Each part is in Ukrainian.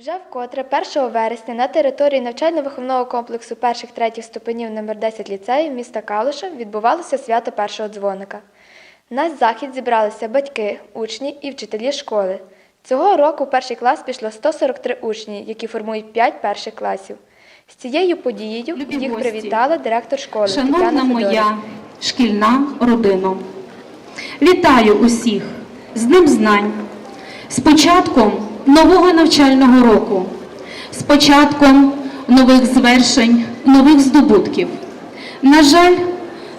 Вже вкотре 1 вересня на території навчально-виховного комплексу перших третіх ступенів номер 10 ліцеїв міста Калуша відбувалося свято першого дзвоника. На захід зібралися батьки, учні і вчителі школи. Цього року в перший клас пішло 143 учні, які формують 5 перших класів. З цією подією Любі їх гості, привітала директор школи Шановна Тетяна моя шкільна родина, вітаю усіх з Днем Знань, з початком нового навчального року, з початком нових звершень, нових здобутків. На жаль,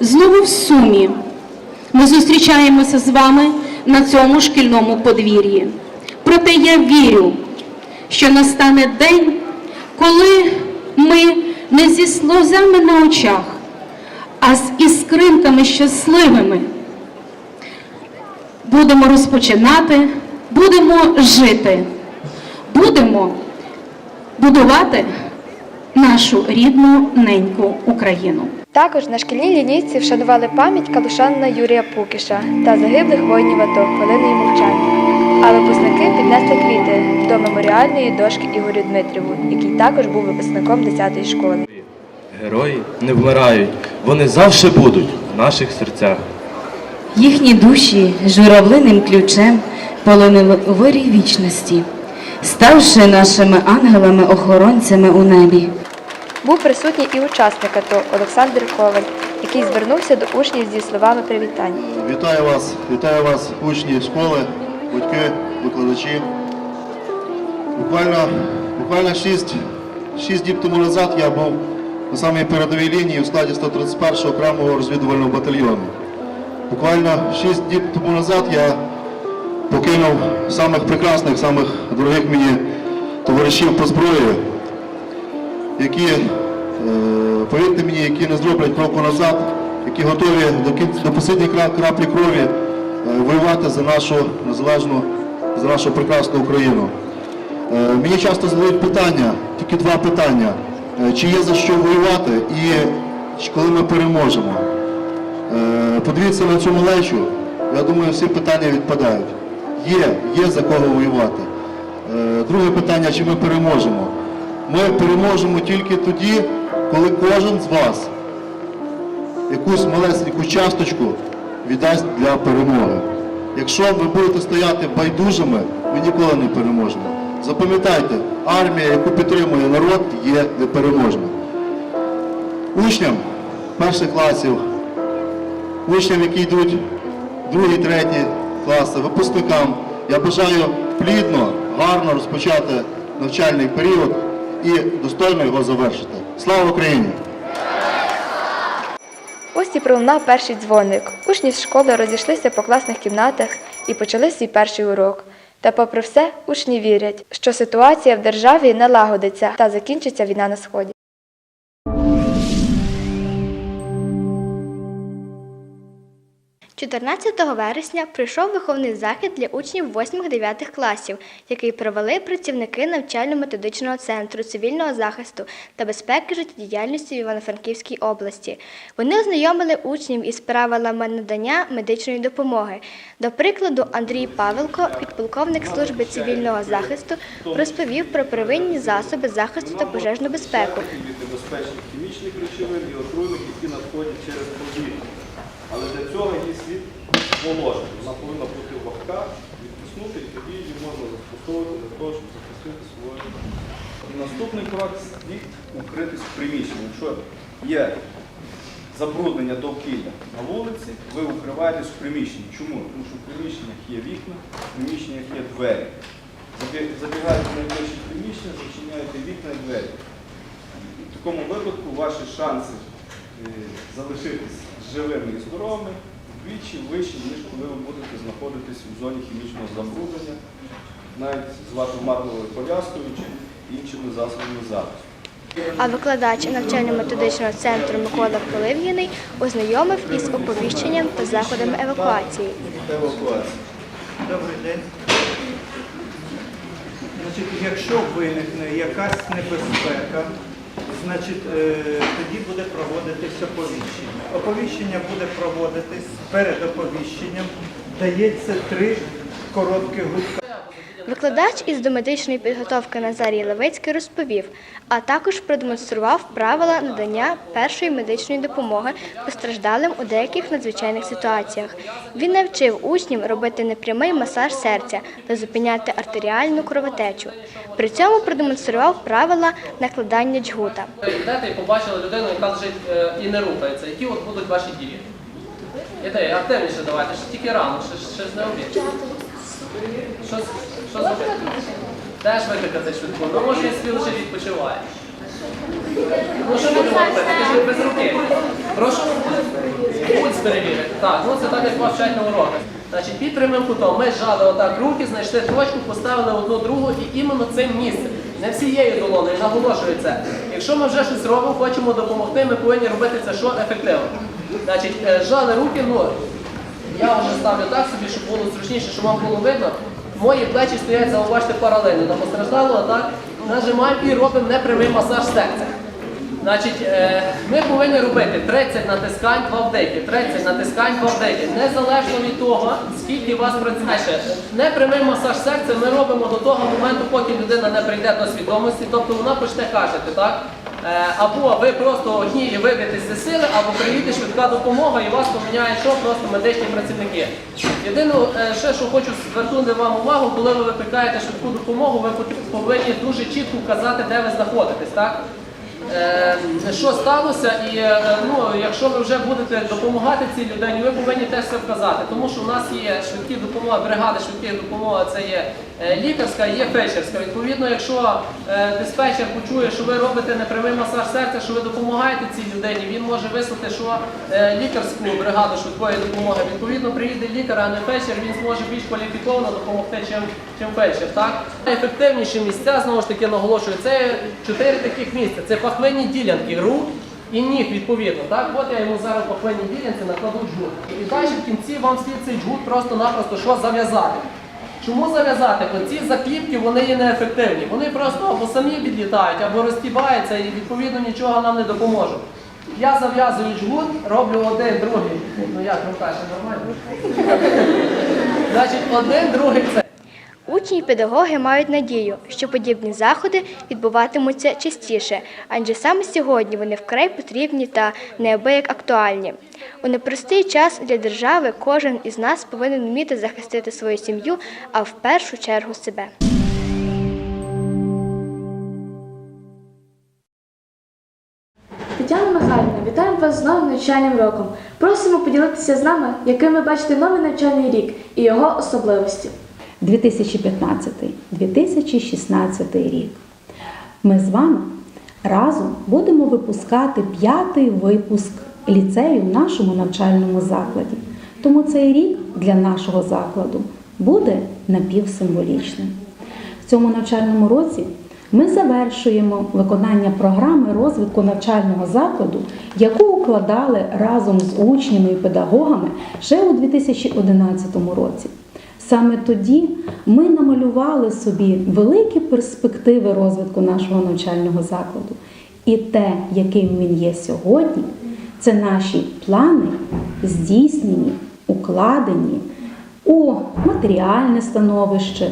знову в сумі ми зустрічаємося з вами на цьому шкільному подвір'ї. Проте я вірю, що настане день, коли ми не зі сльозами на очах, а з іскринками щасливими будемо розпочинати, будемо жити, будемо будувати нашу рідну неньку Україну. Також на шкільній лінійці вшанували пам'ять калушанина Юрія Пукіша та загиблих воїнів АТО хвилиною мовчання. А випускники піднесли квіти до меморіальної дошки Ігорю Дмитріву, який також був випускником 10-ї школи. Герої не вмирають, вони завжди будуть в наших серцях. Їхні душі журавлиним ключем полонили у вирій вічності, ставши нашими ангелами-охоронцями у небі. Був присутній і учасник АТО Олександр Коваль, який звернувся до учнів зі словами привітань. Вітаю вас, вітаю вас, учні школи, батьки, викладачі. Буквально, буквально 6, 6 діб тому назад я був на самій передовій лінії у складі 131-го окремого розвідувального батальйону. Буквально 6 діб тому назад я покинув самих прекрасних, самих дорогих мені товаришів по зброї, які, е, повірте мені, які не зроблять кроку назад, які готові до кінця до останньої краплі крові е, воювати за нашу незалежну, за нашу прекрасну Україну. Е, Мені часто задають питання, тільки два питання: чи є за що воювати і коли ми переможемо. Подивіться на цю малечу, я думаю, всі питання відпадають. Є, є за кого воювати. Е, Друге питання, чи ми переможемо. Ми переможемо тільки тоді, коли кожен з вас якусь малесеньку часточку віддасть для перемоги. Якщо ви будете стояти байдужими, ви ніколи не переможемо. Запам'ятайте, армія, яку підтримує народ, є непереможна. Учням перших класів, учням, які йдуть в другі, треті класи, випускникам, я бажаю плідно, гарно розпочати навчальний період і достойно його завершити. Слава Україні! Ось і пролунав перший дзвоник. Учні з школи розійшлися по класних кімнатах і почали свій перший урок. Та попри все, учні вірять, що ситуація в державі налагодиться та закінчиться війна на сході. – 14 вересня прийшов виховний захід для учнів 8-9 класів, який провели працівники навчально-методичного центру цивільного захисту та безпеки життєдіяльності в Івано-Франківській області. Вони ознайомили учнів із правилами надання медичної допомоги. До прикладу, Андрій Павелко, підполковник служби цивільного захисту, розповів про первинні засоби захисту та пожежну безпеку. від небезпечних хімічних речовин і отруйних, які надходять через повітря. Але для цього її слід. Вона повинна бути вогка, відтиснути, і тоді її можна застосовувати для того, щоб захистити свою. І наступний крок слід укритись в приміщенні. Якщо є забруднення довкілля на вулиці, ви укриваєтесь в приміщенні. Чому? Тому що в приміщеннях є вікна, в приміщеннях є двері. Забігаєте в найближче приміщення, зачиняєте вікна і двері. В такому випадку ваші шанси е, залишитись живими і здоровими вдвічі вищі, ніж коли ви будете знаходитись у зоні хімічного забруднення, навіть з ватомарновою пов'язкою чи іншими засобами захисту. А викладач навчально-методичного центру Микола Полив'яний ознайомив із оповіщенням та заходами евакуації. Евакуація. Добрий день. Значить, якщо виникне якась небезпека, значить, е, тоді буде проводитись оповіщення. Оповіщення буде проводитись перед оповіщенням. Дається три короткі гудка. Викладач із домедичної підготовки Назарій Левицький розповів, а також продемонстрував правила надання першої медичної допомоги постраждалим у деяких надзвичайних ситуаціях. Він навчив учнів робити непрямий масаж серця та зупиняти артеріальну кровотечу. При цьому продемонстрував правила накладання джгута. Йдете і побачили людину, яка лежить е, і не рухається. Які от будуть ваші дії? Ідея, активніше давайте, ще тільки рано, ж не обід. Що, з- що зробити? Теж викликати швидку. Ну може він собі лише відпочиває. Ну що будемо робити? Кажіть без руки. Прошу? Пульс перевірити. Так, ну це так, як вас вчать на уроках. Значить, під прямим кутом ми зжали отак руки, знайшли точку, поставили одну другу і іменно цим місцем. Не всією долоною, наголошую це. Якщо ми вже щось робимо, хочемо допомогти, ми повинні робити це що ефективно. Значить, е, зжали руки, ну я вже ставлю так собі, щоб було зручніше, щоб вам було видно. Мої плечі стоять, зауважте, паралельно до постраждалого, так? Нажимаємо і робимо непрямий масаж серця. Значить, е, ми повинні робити 30 натискань, 2 вдихи, 30 натискань, 2 вдихи. Незалежно від того, скільки вас працює. Ще, Непрямий масаж серця ми робимо до того моменту, поки людина не прийде до свідомості, тобто вона почне кашляти, так? Е, Або ви просто одні і виб'єтесь зі сили, або приїде швидка допомога і вас поміняє що просто медичні працівники. Єдине, е, ще що хочу звернути вам увагу, коли ви викликаєте швидку допомогу, ви повинні дуже чітко вказати, де ви знаходитесь, так? Е, що сталося, і е, ну, якщо ви вже будете допомагати цій людині, ви повинні теж це вказати. Тому що у нас є швидкі допомоги, бригади швидких допомоги, це є е, лікарська є фельдшерська. Відповідно, якщо диспетчер почує, що ви робите непрямий масаж серця, що ви допомагаєте цій людині, він може вислати, що лікарську бригаду швидкої допомоги. Відповідно, приїде лікар, а не фельдшер, він зможе більш кваліфіковано допомогти, чим, чим фельдшер. Так? Найефективніші місця, знову ж таки наголошую, це чотири таких місця. Це пахвинні ділянки рук і ніг, відповідно. Так? От я йому зараз пахвинні ділянці накладу джгут. І далі в кінці вам слід цей джгут просто-напросто що зав'язати. Чому зав'язати? Оці закліпки вони є неефективні. Вони просто або самі відлітають, або розтібаються і відповідно нічого нам не допоможуть. Я зав'язую джгут, роблю один, другий. Ну як, рука ще нормально? Значить, один, другий це. Учні і педагоги мають надію, що подібні заходи відбуватимуться частіше, адже саме сьогодні вони вкрай потрібні та неабияк актуальні. У непростий час для держави кожен із нас повинен вміти захистити свою сім'ю, а в першу чергу себе. Тетяна Михайлівна, вітаємо вас з новим навчальним роком. Просимо поділитися з нами, яким ви бачите новий навчальний рік і його особливості. 2015-2016 рік. Ми з вами разом будемо випускати п'ятий випуск ліцею в нашому навчальному закладі. Тому цей рік для нашого закладу буде напівсимволічним. В цьому навчальному році ми завершуємо виконання програми розвитку навчального закладу, яку укладали разом з учнями і педагогами ще у 2011 році. Саме тоді ми намалювали собі великі перспективи розвитку нашого навчального закладу. І те, яким він є сьогодні, це наші плани, здійснені, укладені у матеріальне становище,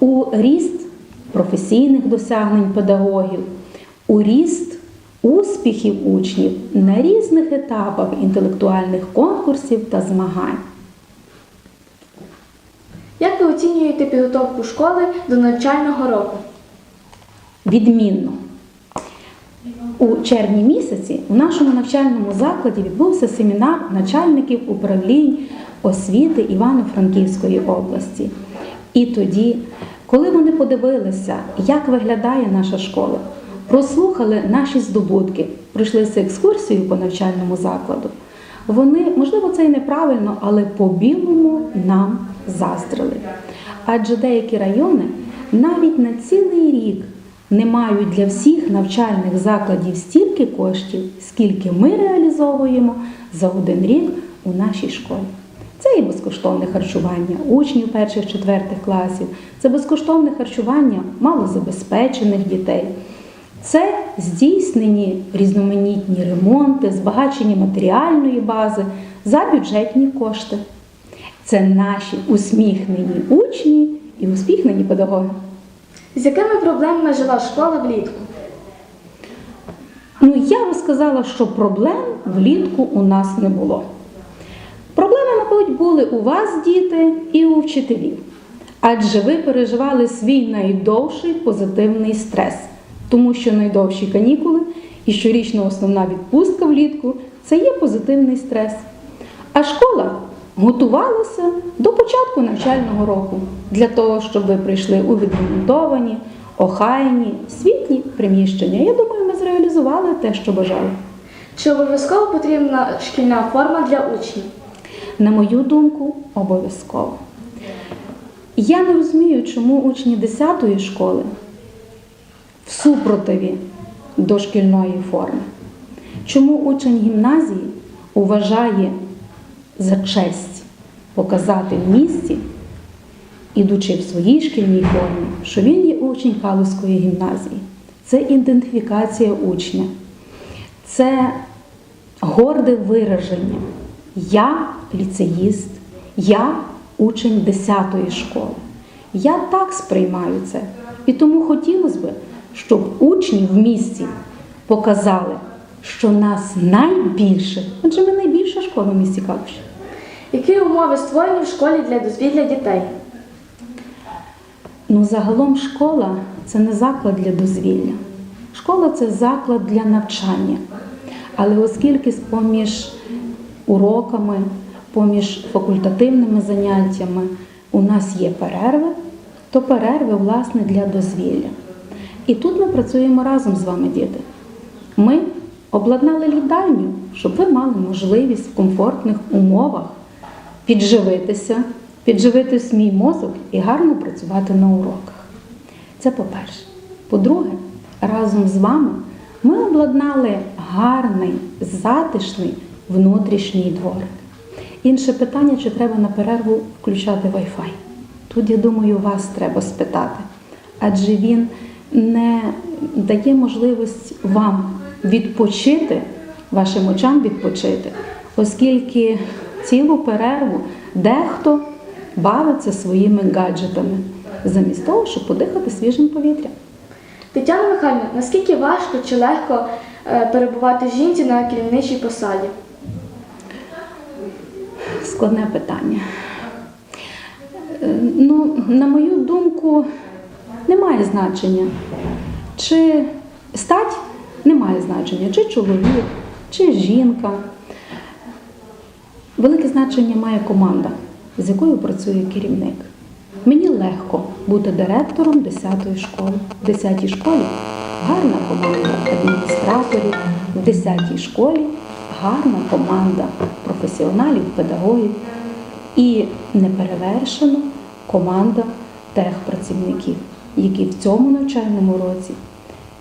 у ріст професійних досягнень педагогів, у ріст успіхів учнів на різних етапах інтелектуальних конкурсів та змагань. Оцінюєте підготовку школи до навчального року? відмінно. У червні місяці у нашому навчальному закладі відбувся семінар начальників управлінь освіти Івано-Франківської області. І тоді, коли вони подивилися, як виглядає наша школа, прослухали наші здобутки, пройшлися екскурсію по навчальному закладу, вони, можливо, це і неправильно, але по-білому нам заздрили. Адже деякі райони навіть на цілий рік не мають для всіх навчальних закладів стільки коштів, скільки ми реалізовуємо за один рік у нашій школі. Це і безкоштовне харчування учнів перших четвертих класів, це безкоштовне харчування малозабезпечених дітей. Це здійснені різноманітні ремонти, збагачення матеріальної бази за бюджетні кошти. Це наші усміхнені учні і успіхнені педагоги. З якими проблемами жила школа влітку? Ну, я би сказала, що проблем влітку у нас не було. Проблеми, мабуть, були у вас, діти, і у вчителів. Адже ви переживали свій найдовший позитивний стрес, тому що найдовші канікули і щорічна основна відпустка влітку це є позитивний стрес. А школа готувалася до початку навчального року для того, щоб ви прийшли у відремонтовані, охайні, світлі приміщення. Я думаю, ми зреалізували те, що бажали. Чи обов'язково потрібна шкільна форма для учнів? На мою думку, обов'язково. Я не розумію, чому учні 10-ї школи в супротиві до шкільної форми. Чому учень гімназії вважає за честь показати в місті, ідучи в своїй шкільній формі, що він є учень Калузької гімназії. Це ідентифікація учня. Це горде вираження. Я ліцеїст, я учень 10-ї школи. Я так сприймаю це. І тому хотілося б, щоб учні в місті показали, що нас найбільше, адже ми найбільша школа в місті Калуші. Які умови створені в школі для дозвілля дітей? Ну, загалом школа це не заклад для дозвілля. Школа це заклад для навчання. Але оскільки поміж уроками, поміж факультативними заняттями у нас є перерви, то перерви, власне, для дозвілля. І тут ми працюємо разом з вами, діти. Ми обладнали лідальню, щоб ви мали можливість в комфортних умовах підживитися, підживити свій мозок і гарно працювати на уроках. Це по-перше. По-друге, разом з вами ми обладнали гарний, затишний внутрішній дворик. Інше питання, чи треба на перерву включати Wi-Fi. Тут, я думаю, вас треба спитати, адже він не дає можливість вам відпочити, вашим очам відпочити, оскільки цілу перерву дехто бавиться своїми гаджетами, замість того, щоб подихати свіжим повітрям. Тетяна Михайлівна, наскільки важко чи легко е, перебувати жінці на керівничій посаді? Складне питання. Е, Ну, на мою думку, немає значення. Чи стать немає значення, чи чоловік, чи жінка. Велике значення має команда, з якою працює керівник. Мені легко бути директором 10-ї школи. В 10-й школі гарна команда адміністраторів, в 10-й школі гарна команда професіоналів, педагогів і неперевершена команда техпрацівників, які в цьому навчальному році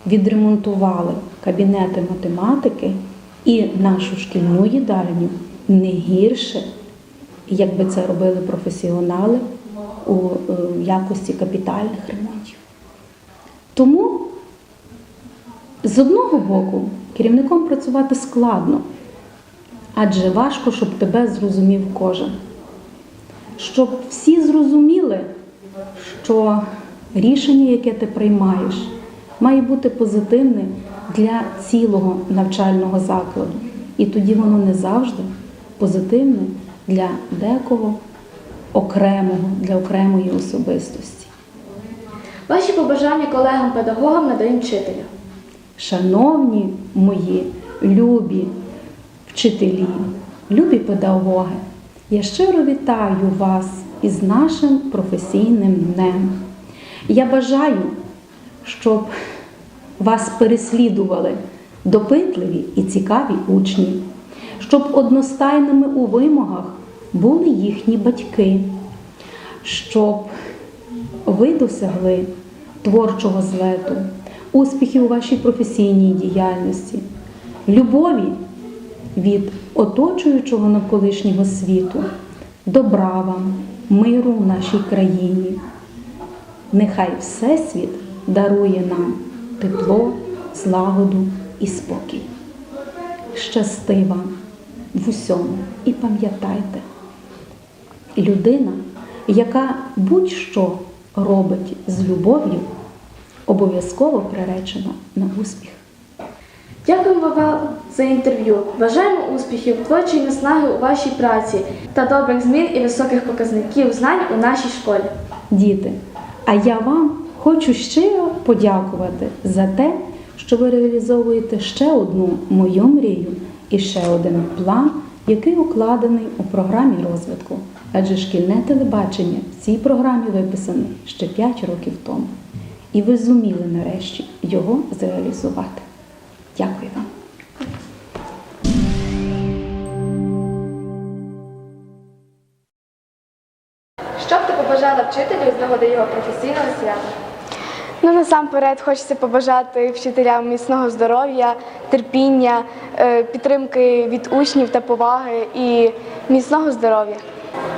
відремонтували кабінети математики і нашу шкільну їдальню не гірше, як би це робили професіонали у е, якості капітальних ремонтів. Тому з одного боку керівником працювати складно, адже важко, щоб тебе зрозумів кожен. Щоб всі зрозуміли, що рішення, яке ти приймаєш, має бути позитивне для цілого навчального закладу. І тоді воно не завжди позитивне для декого окремого, для окремої особистості. Ваші побажання колегам-педагогам на День вчителя. Шановні мої любі вчителі, любі педагоги, я щиро вітаю вас із нашим професійним днем. Я бажаю, щоб вас переслідували допитливі і цікаві учні, щоб одностайними у вимогах були їхні батьки, щоб ви досягли творчого злету, успіхів у вашій професійній діяльності, любові від оточуючого навколишнього світу, добра вам, миру в нашій країні. Нехай Всесвіт дарує нам тепло, злагоду і спокій. Щасти вам в усьому і пам'ятайте, людина, яка будь-що робить з любов'ю, обов'язково приречено на успіх. Дякуємо вам за інтерв'ю. Бажаємо успіхів, творчої наснаги у вашій праці та добрих змін і високих показників знань у нашій школі. Діти, а я вам хочу щиро подякувати за те, що ви реалізовуєте ще одну мою мрію і ще один план, який укладений у програмі розвитку. Адже шкільне телебачення в цій програмі виписане ще 5 років тому. І ви зуміли нарешті його зреалізувати. Дякую вам. Що б ти побажала вчителю з нагоди його професійного свята? Ну насамперед хочеться побажати вчителям міцного здоров'я, терпіння, е, підтримки від учнів та поваги і міцного здоров'я.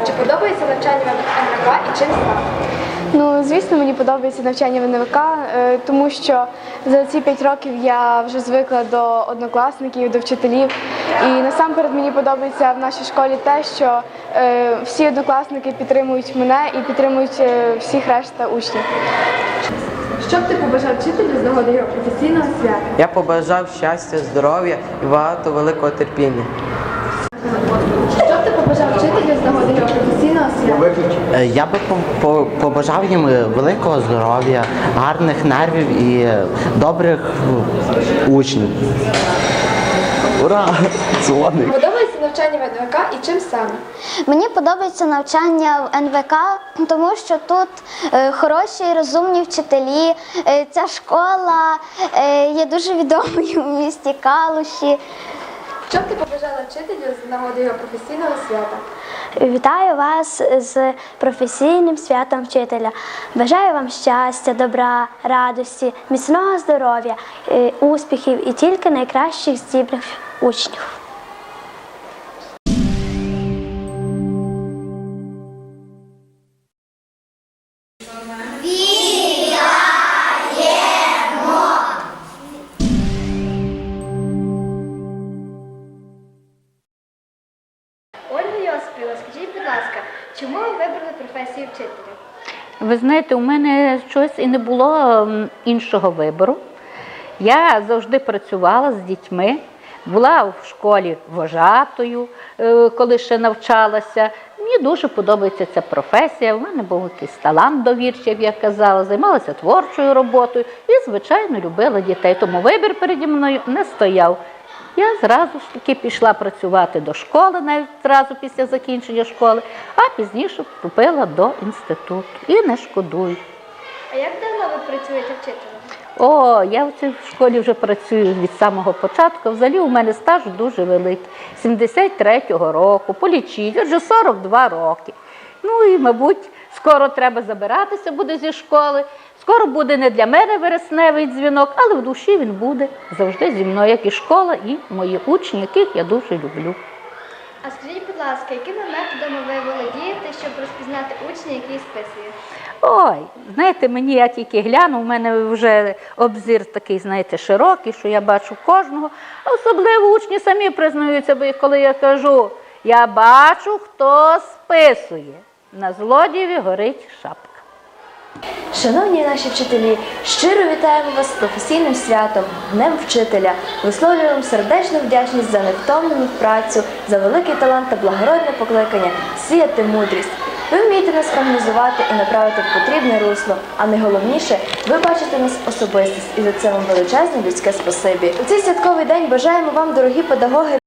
Чи подобається навчання в НВК і чим саме? Ну, звісно, мені подобається навчання в НВК, е, тому що за ці п'ять років я вже звикла до однокласників, до вчителів. І насамперед мені подобається в нашій школі те, що е, всі однокласники підтримують мене і підтримують всіх решта учнів. Що б ти побажав вчителю з нагоди його професійного свята? Я побажав щастя, здоров'я і багато великого терпіння. Що б ти побажав вчителю з нагоди його професійного свята? Е, Я би по- по- побажав їм великого здоров'я, гарних нервів і добрих учнів. Ура! Дзвоник! Подобається навчання в НВК і чим саме? Мені подобається навчання в НВК, тому що тут е, хороші і розумні вчителі. Е, ця школа е, є дуже відомою в місті Калуші. Що б ти побажала вчителю з нагоди його професійного свята? Вітаю вас з професійним святом вчителя. Бажаю вам щастя, добра, радості, міцного здоров'я, успіхів і тільки найкращих здібних учнів. Скажіть, будь ласка, чому ви вибрали професію вчителя? Ви знаєте, у мене щось і не було іншого вибору. Я завжди працювала з дітьми, була в школі вожатою, е, коли ще навчалася. Мені дуже подобається ця професія. У мене був якийсь талант довірчий, як я казала, займалася творчою роботою і, звичайно, любила дітей. Тому вибір переді мною не стояв. Я зразу ж таки пішла працювати до школи, навіть зразу після закінчення школи, а пізніше вступила до інституту і не шкодую. А як давно ви працюєте вчителем? О, я в цій школі вже працюю від самого початку. Взагалі у мене стаж дуже великий. 73-го року, полічіть, отже 42 роки. Ну і, мабуть, скоро треба забиратися буде зі школи. Скоро буде не для мене вересневий дзвінок, але в душі він буде завжди зі мною, як і школа, і мої учні, яких я дуже люблю. А скажіть, будь ласка, якими методами ви володієте, щоб розпізнати учня, який списує? Ой, знаєте, мені я тільки гляну, у мене вже обзір такий, знаєте, широкий, що я бачу кожного. Особливо учні самі признаються, бо коли я кажу, я бачу, хто списує. На злодієві горить шапка. Шановні наші вчителі, щиро вітаємо вас з професійним святом, Днем вчителя. Висловлюємо сердечну вдячність за невтомлену працю, за великий талант та благородне покликання, сіяти мудрість. Ви вмієте нас прогнозувати і направити в потрібне русло, а найголовніше, ви бачите нас особистість, і за це вам величезне людське спасибі. У цей святковий день бажаємо вам, дорогі педагоги,